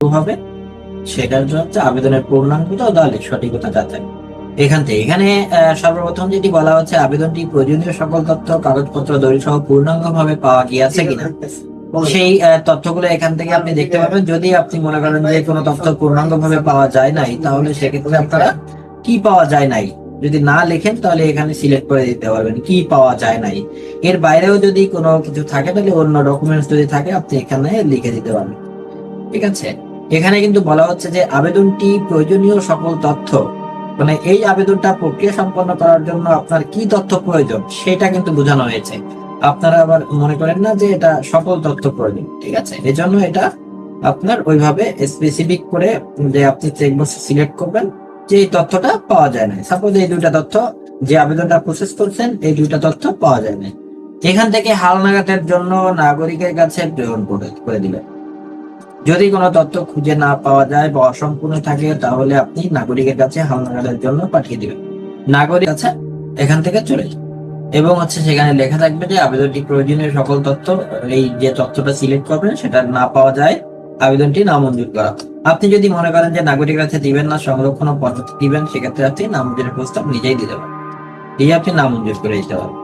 হবে। সেটার জন্য আবেদনের পূর্ণাঙ্গতা দলের সঠিকতা যাচাই। এখান থেকে এখানে সর্বপ্রথম যেটি বলা হচ্ছে, আবেদনটি প্রয়োজনীয় সকল তথ্য, কাগজপত্র দলিল সহ পূর্ণাঙ্গভাবে পাওয়া গিয়েছে কিনা। সেই তথ্যগুলো এখান থেকে আপনি দেখতে পাবেন। যদি আপনি মনে করেন যে কোনো তথ্য পূর্ণাঙ্গভাবে পাওয়া যায় নাই, তাহলে সেক্ষেত্রে আপনারা কি পাওয়া যায় নাই? যদি না লেখেন, তাহলে এখানে সিলেক্ট করে দিতে পারবেন, কি পাওয়া যায় নাই। এর বাইরেও যদি কোনো কিছু থাকে, তাহলে অন্য ডকুমেন্টস যদি থাকে, আপনি এখানে লিখে দিতে পারবেন। ঠিক আছে? এখানে কিন্তু বলা হচ্ছে যে আবেদনটি প্রয়োজনীয় সকল তথ্য। মানে এই আবেদনটা প্রক্রিয়া সম্পন্ন করার জন্য আপনার কি তথ্য প্রয়োজন সেটা কিন্তু বোঝানো হয়েছে। আপনারা আবার মনে করেন না যে এটা সকল তথ্য প্রয়োজন, ঠিক আছে? এজন্য এটা আপনার ওইভাবে স্পেসিফিক করে যে আপনি চেকবক্স সিলেক্ট করবেন যে এই তথ্যটা পাওয়া যায় না। সাপোজ এই দুইটা তথ্য, যে আবেদনটা প্রসেস করছেন, এই দুইটা তথ্য পাওয়া যায় না। এখান থেকে হালনাগাদের জন্য নাগরিকের কাছে প্রেরণ করে দিলেন। যদি কোনো তথ্য খুঁজে না পাওয়া যায় বা অসম্পূর্ণ থাকে, তাহলে আপনি নাগরিকের কাছে হালনাগাদের জন্য পাঠিয়ে দিবেন। নাগরিক আছে, এখান থেকে চলে। এবং হচ্ছে সেখানে লেখা থাকবে যে আবেদনটি প্রয়োজনীয় সকল তথ্য, এই যে তথ্যটা সিলেক্ট করবেন, সেটা না পাওয়া যায়, আবেদনটি নামঞ্জুর করা। আপনি যদি মনে করেন যে নাগরিকের কাছে দিবেন না, সংরক্ষণ পদ্ধতি দিবেন সেক্ষেত্রে আপনি নামঞ্জুরের প্রস্তাব নিজেই দিতে পারেন এই আপনি নামঞ্জুর করে দিতে পারেন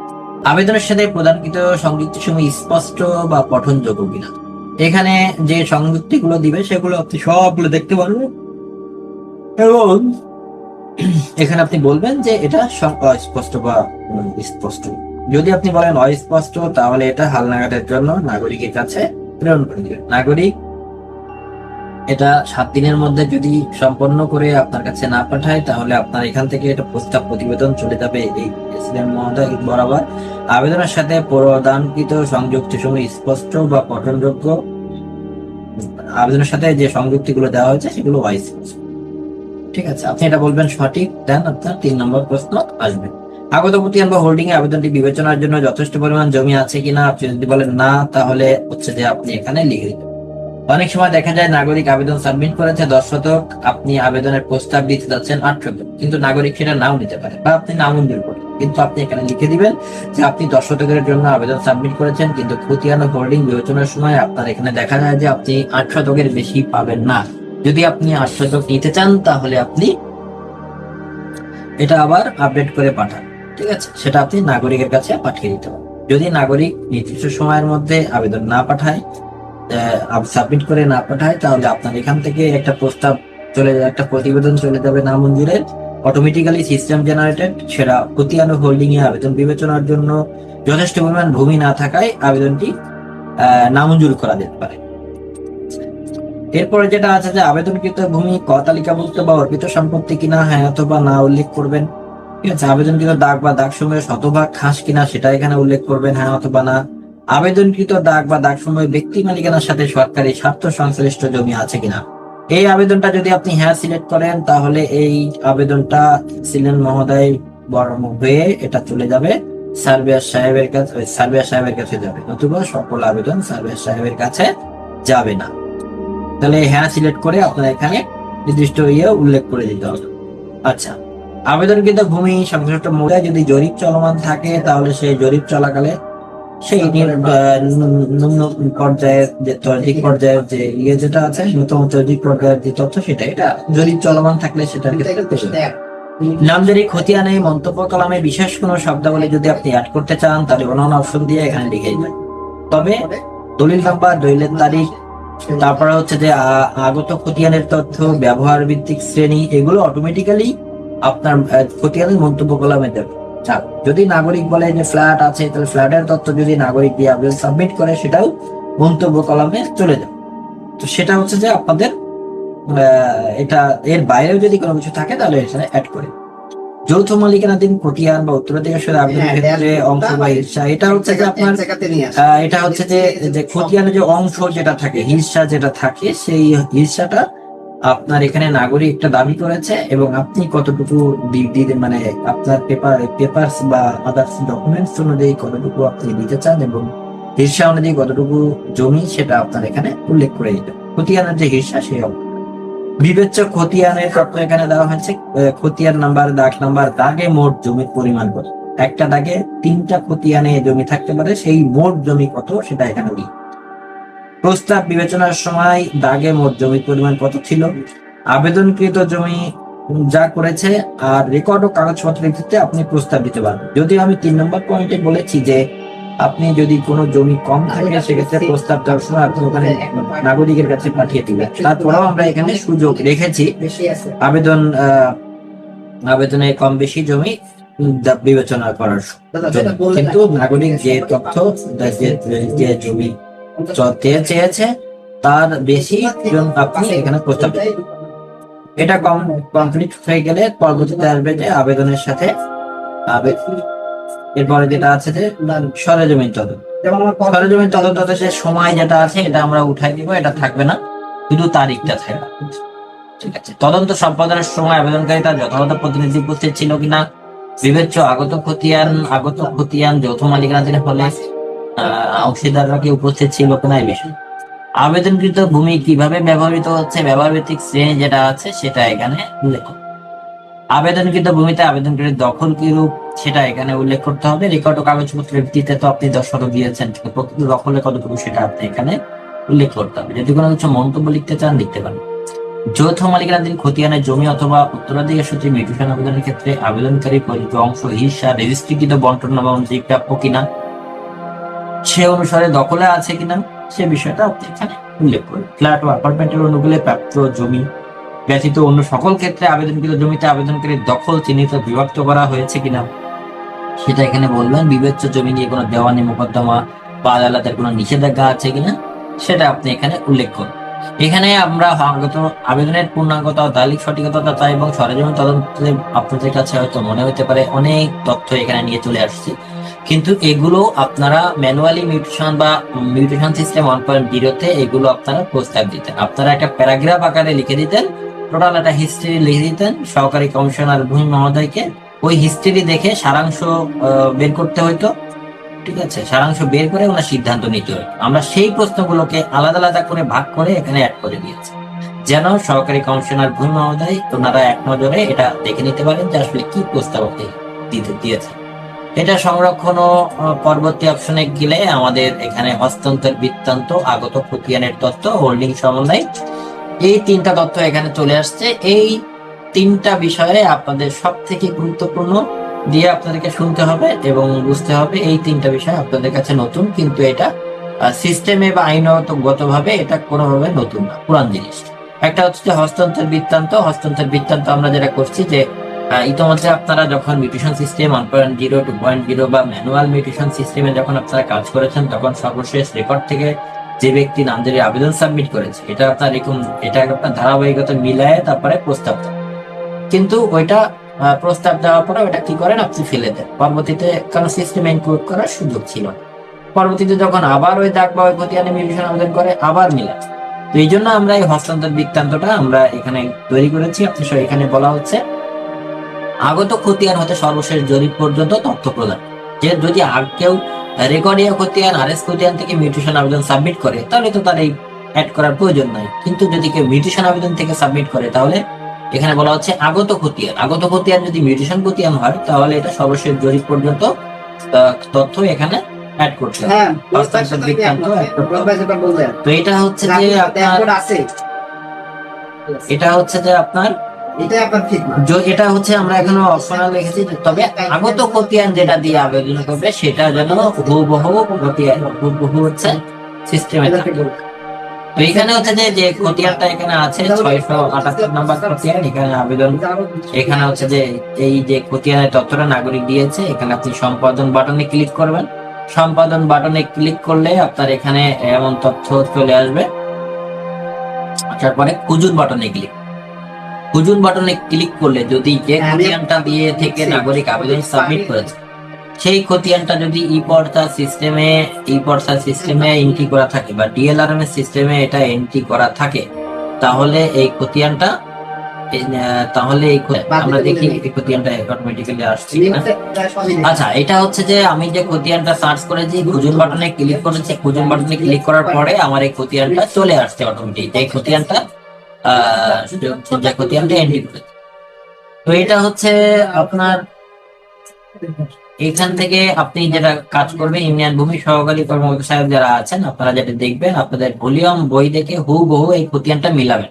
আবেদনের সাথে প্রদানকৃত সংযুক্তি সময় স্পষ্ট বা পঠনযোগ্য কিনা? এখানে যে সংযুক্তিগুলো দিবে, সেগুলো আপনি সবগুলো দেখতে পারবেন। এবং এখানে আপনি বলবেন যে এটা অস্পষ্ট বা স্পষ্ট। যদি আপনি বলেন অস্পষ্ট, তাহলে এটা হালনাগাদের জন্য নাগরিকের কাছে প্রেরণ করে দিবেন নাগরিক, এটা সাত দিনের মধ্যে যদি সম্পন্ন করে আপনার কাছে না পাঠায়, তাহলে আপনার এখান থেকে এটা প্রস্তাব প্রতিবেদন চলে যাবে এই প্রেসিডেন্ট মহোদয় বরাবর। আবেদনের সাথে প্রদানকৃত সংযুক্তি সময় স্পষ্ট বা পঠনযোগ্য? আবেদনের সাথে যে সংযুক্তিগুলো দেওয়া হয়েছে, সেগুলো অস্পষ্ট ঠিক আছে, আপনি এটা বলবেন সঠিক দেন আপনার তিন নম্বর প্রশ্ন আসবে। আগত প্রতিষ্ঠান বা হোল্ডিং এ আবেদনটি বিবেচনার জন্য যথেষ্ট পরিমাণ জমি আছে কিনা, আপনি যদি বলেন না, তাহলে হচ্ছে যে আপনি এখানে লিখে দিতে অনেক সময় দেখা যায় নাগরিক আবেদন সাবমিট করেছে দশ শতক, আপনি আবেদনের প্রস্তাব দিতে যাচ্ছেন আট শতক, কিন্তু নাগরিক সেটা নাও নিতে পারে, বা আপনি নামঞ্জুর করেন কিন্তু আপনি এখানে লিখে দিবেন যে আপনি দশ শতকের জন্য আবেদন সাবমিট করেছেন, কিন্তু খতিয়ান হোল্ডিং বিবেচনার সময় আপনার এখানে দেখা যায় যে আপনি আট শতকের বেশি পাবেন না। যদি আপনি আট শতক নিতে চান, তাহলে আপনি এটা আবার আপডেট করে পাঠান, ঠিক আছে? সেটা আপনি নাগরিকের কাছে পাঠিয়ে দিতে পারেন। যদি নাগরিক নির্দিষ্ট সময়ের মধ্যে আবেদন না পাঠায় সাবমিট করে না পাঠায়, তাহলে আপনার এখান থেকে একটা প্রস্তাব চলে যাবে একটা প্রতিবেদন চলে যাবে নামঞ্জুরের অটোমেটিক্যালি সিস্টেম জেনারেটেড সেটা খতিয়ানো হোল্ডিং এ আবেদন বিবেচনার জন্য যথেষ্ট পরিমাণ ভূমি না থাকায় আবেদনটি নামঞ্জুর করা যেতে পারে। এরপরে যেটা আছে যে আবেদনকৃত ভূমি ক তালিকাভুক্ত বা অর্পিত সম্পত্তি কিনা হ্যাঁ অথবা না উল্লেখ করবেন। ঠিক আছে, আবেদনকৃত দাগ বা দাগ সময়ে শতভাগ খাস কিনা, সেটা এখানে উল্লেখ করবেন হ্যাঁ অথবা না। আবেদনকৃত দাগ বা দাগ সময় ব্যক্তি মালিকানার সাথে সরকারি স্বার্থ সংশ্লিষ্ট জমি আছে কিনা। এই আবেদনটা যদি আপনি হ্যাঁ সিলেক্ট করেন, তাহলে এই আবেদনটা ছিলেন মহোদয় বরং হয়ে এটা চলে যাবে। সাহেবের কাছে সাহেবের কাছে যাবে। নতুবা সকল আবেদন সার্ভেয়ার সাহেবের কাছে যাবে না। তাহলে হ্যাঁ সিলেক্ট করে আপনার এখানে নির্দিষ্ট ইয়ে উল্লেখ করে দিতে হবে। আচ্ছা আবেদনকৃত ভূমি সংশ্লিষ্ট মূল্যে যদি জরিপ চলমান থাকে, তাহলে সেই জরিপ চলাকালে সেই নিম্ন পর্যায়ের যে তৌজিক পর্যায়ের যে ইয়ে যেটা আছে নতুন তৌজিক পর্যায়ের যে তথ্য সেটা এটা জরিপ চলমান থাকলে সেটা নামজারি খতিয়ানে মন্তব্য কলামে বিশেষ কোনো শব্দাবলী যদি আপনি অ্যাড করতে চান তাহলে অন্যান্য অপশন দিয়ে এখানে লিখে দিবেন। তবে দলিল নাম্বার দলিলের তারিখ তারপরে হচ্ছে যে আগত খতিয়ানের তথ্য ব্যবহার ভিত্তিক শ্রেণি এগুলো অটোমেটিক্যালি আপনার খতিয়ানের মন্তব্য কলামে দেবে। যদি নাগরিক বলে যে ফ্ল্যাট আছে তাহলে ফ্ল্যাটের তথ্য যদি নাগরিক দিয়ে আবেদন সাবমিট করে সেটাও মন্তব্য কলামে চলে যাবে। তো সেটা হচ্ছে যে আপনাদের এটা এর বাইরেও যদি কোনো কিছু থাকে তাহলে এখানে অ্যাড করে। যৌথ মালিকানাধীন খতিয়ান বা উত্তরাধিকার আবেদনের হ্যাঁ, ক্ষেত্রে অংশ বা হিস্সা এটা হচ্ছে যে আপনার এটা হচ্ছে যে যে খতিয়ানের যে অংশ যেটা থাকে হিস্সা যেটা থাকে সেই হিস্সাটা আপনার এখানে নাগরিকটা দাবি করেছে এবং আপনি কতটুকু দিতে মানে আপনার পেপার পেপারস বা আদার্স ডকুমেন্টস অনুযায়ী কতটুকু আপনি দিতে চান এবং হিস্সা অনুযায়ী কতটুকু জমি সেটা আপনার এখানে উল্লেখ করে দিতে খতিয়ানের যে হিস্সা সেই বিবেচ্য খতিয়ানের তথ্য এখানে দেওয়া হয়েছে। খতিয়ান নাম্বার, দাগ নাম্বার, দাগে মোট জমির পরিমাণ কত? একটা দাগে তিনটা খতিয়ানে জমি থাকতে পারে, সেই মোট জমি কত সেটা এখানে উল্লেখ। প্রস্তাব বিবেচনার সময় দাগে মোট জমির পরিমাণ কত ছিল? আবেদনকৃত জমি যা করেছে আর রেকর্ড ও কাগজপত্রের ভিত্তিতে আপনি প্রস্তাব দিতে পারবেন। যদি আমি তিন নম্বর পয়েন্টে বলেছি যে আপনি যদি কোনো জমি কম থাকে সেক্ষেত্রে প্রস্তাব দেওয়ার সময় আপনি ওখানে নাগরিকের কাছে পাঠিয়ে দিবেন। তারপরেও আমরা এখানে সুযোগ রেখেছি। আবেদন আহ, আবেদনে কম বেশি জমি বিবেচনা করার কিন্তু নাগরিক যে তথ্য যে জমি চেয়েছে, তার বেশি জন আপনি এখানে এটা কম কমপ্লিট হয়ে গেলে পরবর্তীতে আসবে যে আবেদনের সাথে এরপরে যেটা আছে যে সরেজমিন তদন্ত। সরেজমিন সময় যেটা আছে, এটা আমরা উঠাই দিব, এটা থাকবে না। শুধু তারিখটা থাকবে। ঠিক আছে। তদন্ত সম্পাদনের সময় আবেদনকারী তার যথাযথ প্রতিনিধি উপস্থিত ছিল কিনা, বিবেচ্য আগত খতিয়ান আগত খতিয়ান, যৌথ মালিকানাধীন হলে অংশীদাররা কি উপস্থিত ছিল কিনা এই বিষয়। আবেদনকৃত ভূমি কীভাবে ব্যবহৃত হচ্ছে ব্যবহার ভিত্তিক শ্রেণি যেটা আছে, সেটা এখানে উল্লেখ আবেদনকৃত ভূমিতে আবেদনকারীর দখল কি রূপ সেটা এখানে উল্লেখ করতে হবে। রেকর্ড ও কাগজপত্রের ভিত্তিতে তো আপনি দশ শতক দিয়েছেন প্রকৃত দখলে কতটুকু, সেটা আপনি এখানে উল্লেখ করতে হবে। যদি কোনো কিছু মন্তব্য লিখতে চান, লিখতে পারেন। যৌথ মালিকানাধীন খতিয়ানের জমি অথবা উত্তরাধিকার সূত্রে মিউটেশন আবেদনের ক্ষেত্রে আবেদনকারী পরিচিত অংশ হিসা রেজিস্ট্রিকৃত বন্টন বা অনুযায়ী প্রাপ্য কিনা সে অনুসারে দখলে আছে কিনা, সে বিষয়টা আপনি এখানে উল্লেখ করুন। ফ্ল্যাট ও অ্যাপার্টমেন্টের অনুকূলে প্রাপ্ত জমি ব্যতীত অন্য সকল ক্ষেত্রে আবেদনকৃত জমিতে আবেদনকারী দখল চিহ্নিত বিভক্ত করা হয়েছে কিনা, সেটা এখানে বলবেন। বিবেচ্য জমি নিয়ে কোনো দেওয়ানি, মোকদ্দমা বা আদালতের কোনো নিষেধাজ্ঞা আছে কিনা, সেটা আপনি এখানে উল্লেখ করুন। এখানে আমরা আগত আবেদনের পূর্ণাঙ্গতা দালিক সঠিকতা চাই এবং সরেজমিন তদন্তে আপনাদের কাছে হয়তো মনে হতে পারে অনেক তথ্য এখানে নিয়ে চলে আসছে। কিন্তু এগুলো আপনারা ম্যানুয়ালি মিউটেশন বা মিউটেশন সিস্টেম ওয়ান পয়েন্ট জিরোতে এগুলো আপনারা প্রস্তাব দিতেন। আপনারা একটা প্যারাগ্রাফ আকারে লিখে দিতেন টোটাল একটা হিস্ট্রি লিখে দিতেন, সহকারী কমিশনার ভূমি মহোদয়কে ওই হিস্ট্রি দেখে সারাংশ বের করতে হইতো, ঠিক আছে? সারাংশ বের করে ওনার সিদ্ধান্ত নিতে হইতো। আমরা সেই প্রশ্নগুলোকে আলাদা আলাদা করে ভাগ করে এখানে অ্যাড করে দিয়েছি। যেন সহকারী কমিশনার ভূমি মহোদয় ওনারা এক নজরে এটা দেখে নিতে পারেন যে আসলে কি প্রস্তাব দিতে দিয়েছে এটা সংরক্ষণ ও পরবর্তী অপশনে গেলে আমাদের এখানে হস্তান্তর বৃত্তান্ত, আগত প্রক্রিয়ানের তথ্য হোল্ডিং সমন্বয়, এই তিনটা তথ্য এখানে চলে আসছে। এই তিনটা বিষয়ে আপনাদের সব থেকে গুরুত্বপূর্ণ দিয়ে আপনাদেরকে শুনতে হবে এবং বুঝতে হবে এই তিনটা বিষয় আপনাদের কাছে নতুন, কিন্তু এটা সিস্টেমে বা আইনগত ভাবে এটা কোনোভাবে নতুন না, পুরান জিনিস। একটা হচ্ছে হস্তান্তর বৃত্তান্ত হস্তান্তর বৃত্তান্ত আমরা যেটা করছি যে ইতিমধ্যে আপনারা যখন mutation system one point zero two point zero বা ম্যানুয়াল মিউটেশন সিস্টেমে যখন আপনারা কাজ করেছেন, তখন সর্বশেষ রেকর্ড থেকে যে ব্যক্তি নামজারি আবেদন সাবমিট করেছে, এটা আপনার এরকম, এটা আপনার ধারাবাহিকতা মিলায় তারপরে প্রস্তাব দেন। কিন্তু ওইটা প্রস্তাব দেওয়ার পরে ওটা কি করেন? আপনি ফেলে দেন। পরবর্তীতে কারণ সিস্টেমে ইনক্লুড করার সুযোগ ছিল না। পরবর্তীতে যখন আবার ওই দাগ বা ওই খতিয়ানে মিউটেশন আবেদন করে, আবার মিলে তো এই জন্য আমরা এই হস্তান্তর বৃত্তান্তটা আমরা এখানে তৈরি করেছি। আপনি এখানে বলা হচ্ছে আগত খতিয়ান হতে সর্বশেষ জরিপ পর্যন্ত তথ্য প্রদান। যে যদি আর কেউ রেকর্ডিয়া খতিয়ান আর এস খতিয়ান থেকে মিউটেশন আবেদন সাবমিট করে তাহলে তো তার এই অ্যাড করার প্রয়োজন নাই। কিন্তু যদি কেউ মিউটেশন আবেদন থেকে সাবমিট করে তাহলে এখানে বলা হচ্ছে আগত খতিয়ান আগত খতিয়ান যদি মিউটেশন খতিয়ান হয় তাহলে এটা সর্বশেষ জরিপ পর্যন্ত তথ্য এখানে অ্যাড করতে হবে হ্যাঁ তো এটা হচ্ছে যে আপনার এটা হচ্ছে যে আপনার এটা হচ্ছে আমরা এখনও অপশনাল রেখেছি তবে আগত খতিয়ান যেটা দিয়ে আবেদন করবে সেটা যেন হুবহু খতিয়ান হুবহু হচ্ছে সিস্টেমে। তো এখানে হচ্ছে যে যে খতিয়ানটা এখানে আছে ছয়শো আটাত্তর নাম্বার খতিয়ান এখানে আবেদন। এখানে হচ্ছে যে এই যে খতিয়ানের তথ্যটা নাগরিক দিয়েছে এখানে আপনি সম্পাদন বাটনে ক্লিক করবেন। সম্পাদন বাটনে ক্লিক করলে আপনার এখানে এমন তথ্য চলে আসবে। তারপরে খুজুন বাটনে ক্লিক। খুজুন বাটনে ক্লিক করলে যদি যে হ্যাঁ, খতিয়ানটা দিয়ে থেকে নাগরিক আবেদন সাবমিট করেছে সেই খতিয়ানটা যদি ই পর্চা সিস্টেমে ই পর্চা সিস্টেমে এন্ট্রি করা থাকে বা ডিএলআরএম এর সিস্টেমে এটা এন্ট্রি করা থাকে তাহলে এই খতিয়ানটা তাহলে এই আমরা দেখি এই খতিয়ানটা অটোমেটিক্যালি আসছে। আচ্ছা এটা হচ্ছে যে আমি যে খতিয়ানটা সার্চ করেছি খুঁজুন বাটনে ক্লিক করেছি খুঁজুন বাটনে ক্লিক করার পরে আমার এই খতিয়ানটা চলে আসছে অটোমেটিক এই খতিয়ানটা এন্ট্রি করেছে তো এটা হচ্ছে আপনার এখান থেকে আপনি যেটা কাজ করবেন, ইউনিয়ন ভূমি সহকারী কর্মকর্তা সাহেব যারা আছেন, আপনারা যেটা দেখবেন, আপনাদের ভলিউম বই দেখে হুবহু এই খতিয়ানটা মিলাবেন।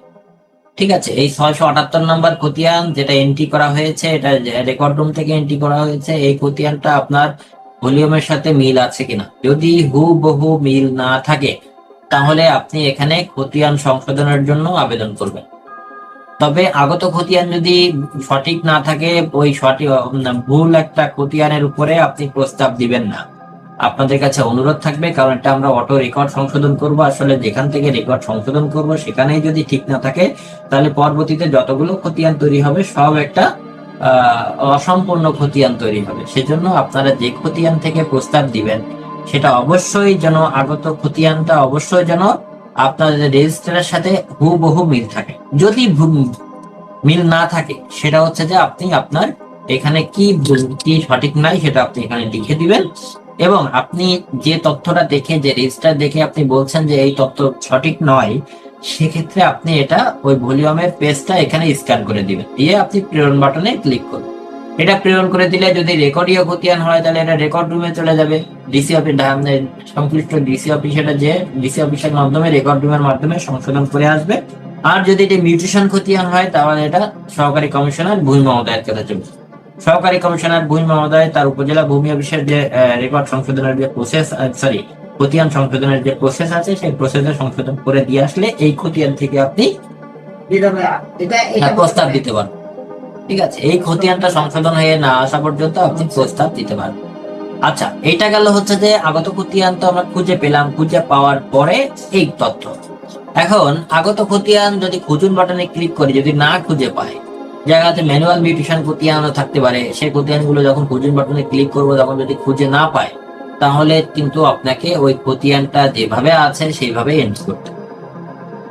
ঠিক আছে, এই ছয়শো আটাত্তর নম্বর খতিয়ান যেটা এন্ট্রি করা হয়েছে, এটা রেকর্ড রুম থেকে এন্ট্রি করা হয়েছে, এই খতিয়ানটা আপনার ভলিউমের সাথে মিল আছে কিনা? যদি হুবহু মিল না থাকে তাহলে আপনি এখানে খতিয়ান সংশোধনের জন্য আবেদন করবেন। তবে আগত খতিয়ান যদি সঠিক না থাকে, ওই সঠিক ভুল একটা খতিয়ানের উপরে আপনি প্রস্তাব দিবেন না। আপনাদের কাছে অনুরোধ থাকবে, কারণ এটা আমরা অটো রেকর্ড সংশোধন করব। আসলে যেখান থেকে রেকর্ড সংশোধন করব, সেখানেই যদি ঠিক না থাকে, তাহলে পরবর্তীতে যতগুলো খতিয়ান তৈরি হবে, সব একটা অসম্পূর্ণ খতিয়ান তৈরি হবে। সেজন্য আপনারা যে খতিয়ান থেকে প্রস্তাব দিবেন সেটা অবশ্যই যেন আগত খতিয়ানটা অবশ্যই যেন আপনাদের রেজিস্টারের সাথে হুবহু মিল থাকে। যদি মিল না থাকে, সেটা হচ্ছে যে আপনি আপনার এখানে কি কি সঠিক নাই, সেটা আপনি এখানে লিখে দিবেন এবং আপনি যে তথ্যটা দেখে, যে রেজিস্টার দেখে আপনি বলছেন যে এই তথ্য সঠিক নয়, সেক্ষেত্রে আপনি এটা ওই ভলিউমের পেজটা এখানে স্ক্যান করে দিবেন। দিয়ে আপনি প্রেরণ বাটনে ক্লিক করুন। এটা প্রেরণ করে দিলে যদি রেকর্ডীয় খতিয়ান হয় তাহলে এটা রেকর্ড রুমে চলে যাবে। ডিসি অফিস সংশ্লিষ্ট ডিসি অফিস এটা যে ডিসি অফিসের মাধ্যমে রেকর্ড রুমের মাধ্যমে সংশোধন করে আসবে। আর যদি এটা মিউটেশন খতিয়ান হয় তাহলে এটা সহকারী কমিশনার ভূমি মহোদয়ের কাছে চলবে সহকারী কমিশনার ভূমি মহোদয় তার উপজেলা ভূমি অফিসের যে রেকর্ড সংশোধনের যে প্রসেস সরি খতিয়ান সংশোধনের যে প্রসেস আছে সেই প্রসেসে সংশোধন করে দিয়ে আসলে এই খতিয়ান থেকে আপনি হ্যাঁ, প্রস্তাব দিতে পারবেন। ঠিক আছে, এই খতিয়ানটা সংশোধন হয়ে না আসা পর্যন্ত আপনি প্রস্তাব দিতে পারবেন। আচ্ছা এটা গেল হচ্ছে যে আগত খতিয়ান তো আমরা খুঁজে পেলাম, খুঁজে পাওয়ার পরে এই তথ্য। এখন, আগত খতিয়ান যদি খুঁজুন বাটনে ক্লিক করি, যদি না খুঁজে পাই জায়গাতে ম্যানুয়াল মিউটেশন খতিয়ানও থাকতে পারে। সেই খতিয়ানগুলো যখন খুঁজুন বাটনে ক্লিক করব তখন যদি খুঁজে না পায়, তাহলে কিন্তু আপনাকে ওই খতিয়ানটা যেভাবে আছে, সেইভাবে এন্ট্রি করতে।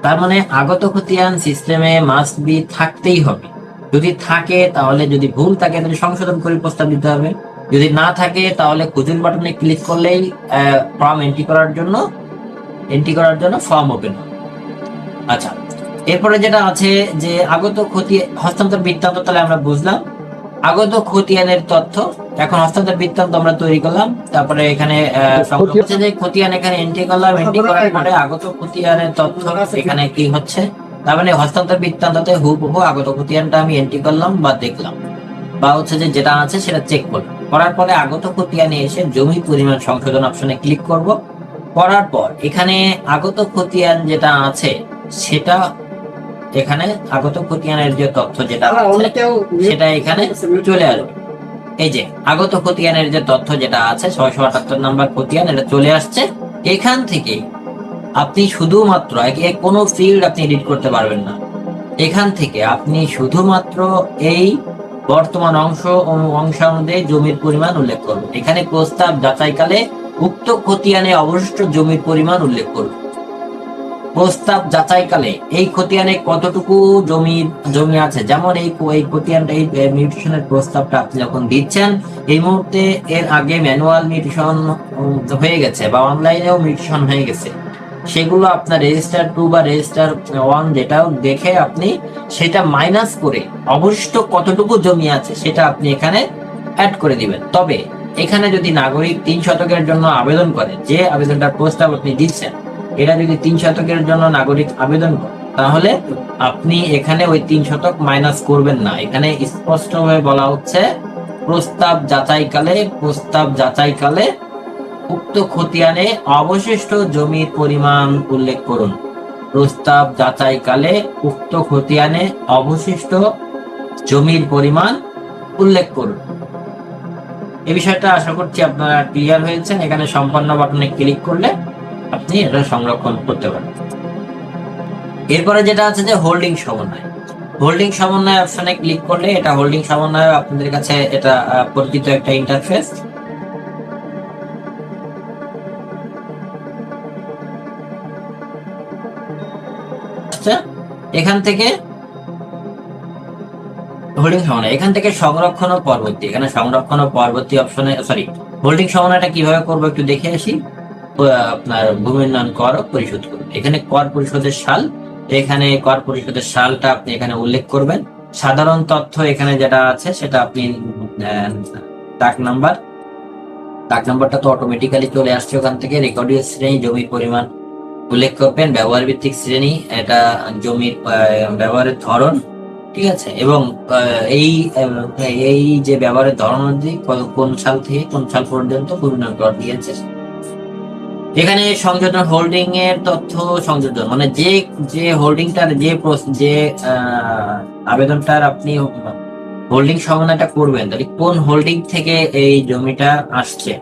তার মানে আগত খতিয়ান সিস্টেমে মাস্ট বি থাকতেই হবে। যদি থাকে তাহলে যদি ভুল থাকে তাহলে সংশোধন করে প্রস্তাব দিতে হবে। যদি না থাকে তাহলে খুঁজুন বাটনে ক্লিক করলেই ফর্ম এন্ট্রি করার জন্য এন্ট্রি করার জন্য ফর্ম ওপেন আচ্ছা এরপরে যেটা আছে যে আগত ক্ষতি হস্তান্তর বৃত্তান্ত তাহলে আমরা বুঝলাম। আগত খতিয়ানের তথ্য এখন হস্তান্তর বৃত্তান্ত আমরা তৈরি করলাম। তারপরে এখানে যে খতিয়ান এখানে এন্ট্রি করলাম। এন্ট্রি করার পরে আগত খতিয়ানের তথ্য এখানে কি হচ্ছে? তার মানে হস্তান্তর বৃত্তান্ততে হুবহু আগত খতিয়ানটা আমি এন্ট্রি করলাম বা দেখলাম। বা হচ্ছে যে যেটা আছে সেটা চেক করলাম। করার পরে আগত খতিয়ানে এসে জমি পরিমাণ সংশোধন অপশনে ক্লিক করব। করার পর এখানে আগত খতিয়ান যেটা আছে সেটা এখানে আগত খতিয়ানের যে তথ্য যেটা সেটা এখানে চলে আসবে। এই যে আগত খতিয়ানের যে তথ্য যেটা আছে ছয়শো আটাত্তর নাম্বার খতিয়ান এটা চলে আসছে। এখান থেকে আপনি শুধুমাত্র কোনো ফিল্ড আপনি এডিট করতে পারবেন না। এখান থেকে আপনি শুধুমাত্র এই বর্তমান অংশ অংশ অনুযায়ী জমির পরিমাণ উল্লেখ করুন। এখানে প্রস্তাব যাচাইকালে উক্ত খতিয়ানে অবশিষ্ট জমির পরিমাণ উল্লেখ করুন। প্রস্তাব যাচাইকালে এই খতিয়ানে কতটুকু জমি জমি আছে? যেমন এই এই খতিয়ানটা, এই মিউটেশনের প্রস্তাবটা আপনি যখন দিচ্ছেন, এই মুহূর্তে এর আগে ম্যানুয়াল মিউটেশন হয়ে গেছে বা অনলাইনেও মিউটেশন হয়ে গেছে। সেগুলো আপনার রেজিস্টার টু বা রেজিস্টার ওয়ান যেটা দেখে আপনি সেটা মাইনাস করে অবশিষ্ট কতটুকু জমি আছে সেটা আপনি এখানে অ্যাড করে দিবেন। তবে এখানে যদি নাগরিক তিন শতকের জন্য আবেদন করে, যে আবেদনটা প্রস্তাব আপনি দিচ্ছেন, এটা যদি তিন শতকের জন্য নাগরিক আবেদন করে, তাহলে আপনি এখানে ওই তিন শতক মাইনাস করবেন না। এখানে স্পষ্টভাবে বলা হচ্ছে, প্রস্তাব যাচাইকালে প্রস্তাব যাচাইকালে উক্ত খতিয়ানে অবশিষ্ট জমির পরিমাণ উল্লেখ করুন। প্রস্তাব যাচাইকালে উক্ত খতিয়ানে অবশিষ্ট জমির পরিমাণ উল্লেখ করুন। এই বিষয়টা আশা করছি আপনারা ক্লিয়ার হয়েছেন এখানে সম্পন্ন বাটনে ক্লিক করলে আপনি এটা সংরক্ষণ করতে পারেন এরপরে যেটা আছে যে হোল্ডিং সমন্বয়। হোল্ডিং সমন্বয় অপশনে ক্লিক করলে এটা হোল্ডিং সমন্বয় আপনাদের কাছে এটা পরিচিত একটা ইন্টারফেস এখান থেকে হোল্ডিং সমন্বয় এখান থেকে সংরক্ষণ পরবর্তী, এখানে সংরক্ষণ পরবর্তী অপশনে সরি হোল্ডিং সমন্বয়টা কীভাবে করব একটু দেখে আসি। আপনার ভূমি উন্নয়ন কর পরিশোধ করুন। এখানে কর পরিশোধের সাল, এখানে কর পরিশোধের সালটা আপনি এখানে উল্লেখ করবেন। সাধারণ তথ্য এখানে যেটা আছে, সেটা আপনি ডাক নাম্বার দাগ নাম্বারটা তো অটোমেটিক্যালি চলে আসছে ওখান থেকে। রেকর্ডীয় শ্রেণি জমির পরিমাণ উল্লেখ করবেন ব্যবহার ভিত্তিক শ্রেণি, এটা জমির ব্যবহারের ধরন, ঠিক আছে? এবং এই এই যে ব্যবহারের ধরন অনুযায়ী কোন সাল থেকে কোন সাল পর্যন্ত পূর্ণাঙ্গ কর দিয়েছে। এখানে সংযোজন হোল্ডিং এর তথ্য সংযোজন মানে যে যে হোল্ডিংটার যে যে আবেদনটার আপনি হোল্ডিং সমন্বয়টা করবেন, তাহলে কোন হোল্ডিং থেকে এই জমিটা আসছে?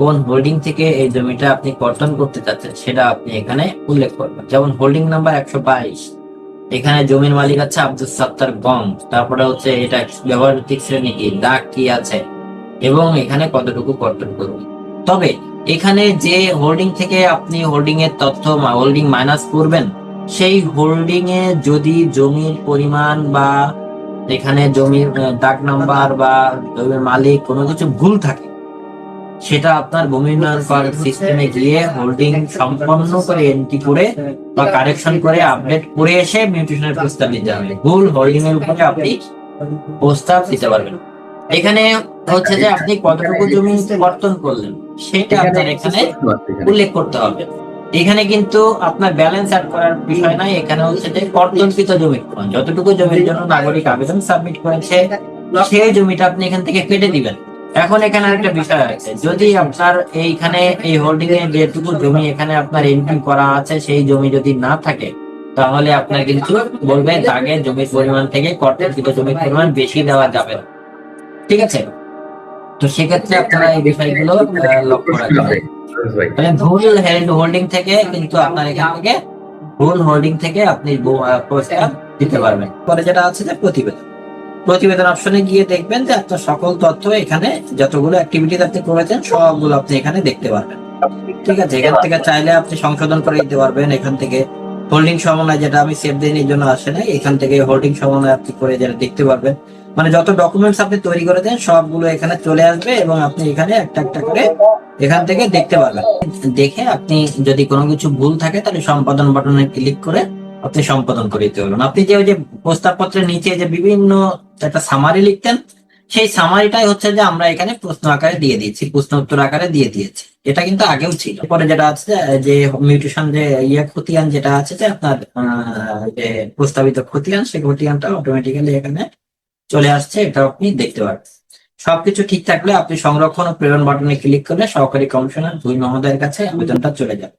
কোন হোল্ডিং থেকে এই জমিটা আপনি কর্তন করতে চাচ্ছেন সেটা আপনি এখানে উল্লেখ করবেন। যেমন হোল্ডিং নাম্বার একশো বাইশ, এখানে জমির মালিক আছে আব্দুল সত্তার গং তারপরে হচ্ছে এটা ব্যবহার ভিত্তিক শ্রেণি কি, দাগ কি আছে, এবং এখানে কতটুকু কর্তন করবেন। তবে এখানে যে হোল্ডিং থেকে আপনি হোল্ডিং এর তথ্য হোল্ডিং মাইনাস করবেন, সেই হোল্ডিং এ যদি জমির পরিমাণ বা এখানে জমির দাগ নাম্বার বা জমির মালিক কোনো কিছু ভুল থাকে সেটা আপনার ভূমি উন্নয়ন সিস্টেমে গিয়ে হোল্ডিং সম্পন্ন করে এন্ট্রি করে বা কারেকশন করে আপডেট করে এসে মিউটেশনের প্রস্তাব দিতে হবে। ভুল হোল্ডিং এর উপরে আপনি প্রস্তাব দিতে পারবেন এখানে হচ্ছে যে আপনি কতটুকু জমি কর্তন করলেন, সেটা আপনার এখানে উল্লেখ করতে হবে। এখানে কিন্তু আপনার ব্যালেন্স অ্যাড করার বিষয় নাই, এখানে হচ্ছে যে কর্তনকৃত জমি। যতটুকু জমির জন্য নাগরিক আবেদন সাবমিট করেছে, সেই জমিটা আপনি এখান থেকে কেটে দিবেন। এখন এখানে একটা বিষয় আছে। যদি আপনার এইখানে এই হোল্ডিং এ যেটুকু জমি এখানে আপনার এন্ট্রি করা আছে, সেই জমি যদি না থাকে, তাহলে আপনার কিন্তু বলবে দাগে জমির পরিমাণ থেকে কর্তনকৃত জমির পরিমাণ বেশি দেওয়া যাবে। ঠিক আছে? তো সেক্ষেত্রে আপনারা এই বিষয়গুলো লক্ষ্য রাখবেন। মানে ভুল হেল্ড হোল্ডিং থেকে কিন্তু আপনার এখান থেকে ভুল হোল্ডিং থেকে আপনি প্রস্তাব দিতে পারবেন। পরে যেটা আছে যে প্রতিবেদন। প্রতিবেদন অপশনে গিয়ে দেখবেন যে আপনার সকল তথ্য এখানে যতগুলো অ্যাক্টিভিটিস আপনি করেছেন, সবগুলো আপনি এখানে দেখতে পারবেন। ঠিক আছে? এখান থেকে চাইলে আপনি সংশোধন করে দিতে পারবেন। এখান থেকে হোল্ডিং সমন্বয় যেটা আমি সেভ দিন এর জন্য আসে না এখান থেকে হোল্ডিং সমন্বয় আপনি করে যেটা দেখতে পারবেন। মানে যত ডকুমেন্টস আপনি তৈরি করে দেন, সবগুলো এখানে চলে আসবে এবং আপনি এখানে একটা একটা করে এখান থেকে দেখতে পারবেন। দেখে আপনি যদি কোনো কিছু ভুল থাকে, তাহলে সম্পাদন বাটনে ক্লিক করে আপনি সম্পাদন করে দিতে পারবেন আপনি যে ওই যে প্রস্তাবপত্রের নিচে যে বিভিন্ন একটা সামারি লিখতেন, সেই সামারিটাই হচ্ছে যে আমরা এখানে প্রশ্ন আকারে দিয়ে দিয়েছি, প্রশ্ন উত্তর আকারে দিয়ে দিয়েছি। এটা কিন্তু আগেও ছিল। পরে যেটা আছে, যে মিউটেশন যে ইয়ে খতিয়ান যেটা আছে যে আপনার যে প্রস্তাবিত খতিয়ান সেই খতিয়ানটা অটোমেটিক্যালি এখানে চলে আসছে, এটা আপনি দেখতে পারবেন সবকিছু ঠিক থাকলে আপনি সংরক্ষণ ও প্রেরণ বাটনে ক্লিক করলে সহকারী কমিশনার দুই মহোদয়ের কাছে আবেদনটা চলে যাবে।